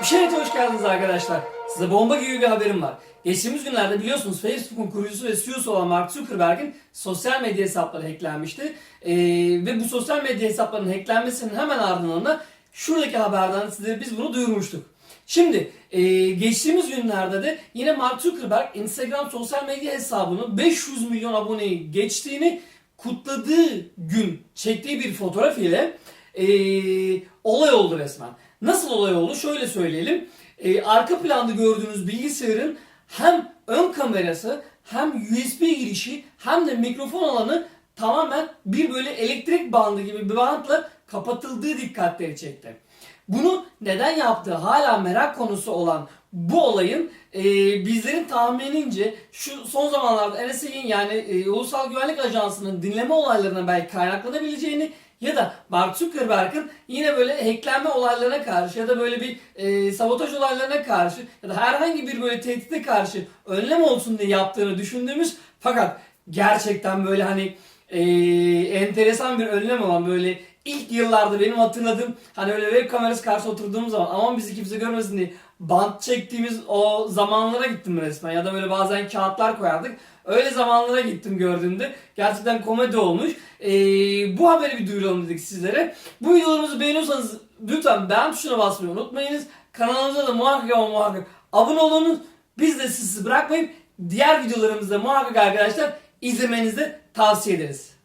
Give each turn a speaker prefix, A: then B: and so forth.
A: Evet hoş geldiniz arkadaşlar. Size bomba gibi bir haberim var. Geçtiğimiz günlerde biliyorsunuz Facebook'un kurucusu ve CEO'su olan Mark Zuckerberg'in sosyal medya hesapları hacklenmişti. Ee, ve bu sosyal medya hesaplarının hacklenmesinin hemen ardından da şuradaki haberden size biz bunu duyurmuştuk. Şimdi e, geçtiğimiz günlerde de yine Mark Zuckerberg Instagram sosyal medya hesabının 500 milyon aboneyi geçtiğini kutladığı gün çektiği bir fotoğraf ile e, olay oldu resmen. Nasıl olay oldu? Şöyle söyleyelim. E, arka planda gördüğünüz bilgisayarın hem ön kamerası hem USB girişi hem de mikrofon alanı tamamen bir böyle elektrik bandı gibi bir bantla kapatıldığı dikkatleri çekti. Bunu neden yaptığı hala merak konusu olan bu olayın e, bizlerin tahminince şu son zamanlarda NSA'nin yani e, Ulusal Güvenlik Ajansı'nın dinleme olaylarına belki kaynaklanabileceğini ya da Mark Zuckerberg'in yine böyle hacklenme olaylarına karşı ya da böyle bir e, sabotaj olaylarına karşı ya da herhangi bir böyle tehdide karşı önlem olsun diye yaptığını düşündüğümüz fakat gerçekten böyle hani e, enteresan bir önlem olan böyle ilk yıllarda benim hatırladığım hani öyle web kamerası karşı oturduğum zaman aman bizi kimse görmesin diye bant çektiğimiz o zamanlara gittim resmen ya da böyle bazen kağıtlar koyardık. Öyle zamanlara gittim gördüğümde. Gerçekten komedi olmuş. Ee, bu haberi bir duyuralım dedik sizlere. Bu videolarımızı beğeniyorsanız lütfen beğen tuşuna basmayı unutmayınız. Kanalımıza da muhakkak ama muhakkak abone olunuz. Biz de sizi bırakmayıp diğer videolarımızda muhakkak arkadaşlar izlemenizi tavsiye ederiz.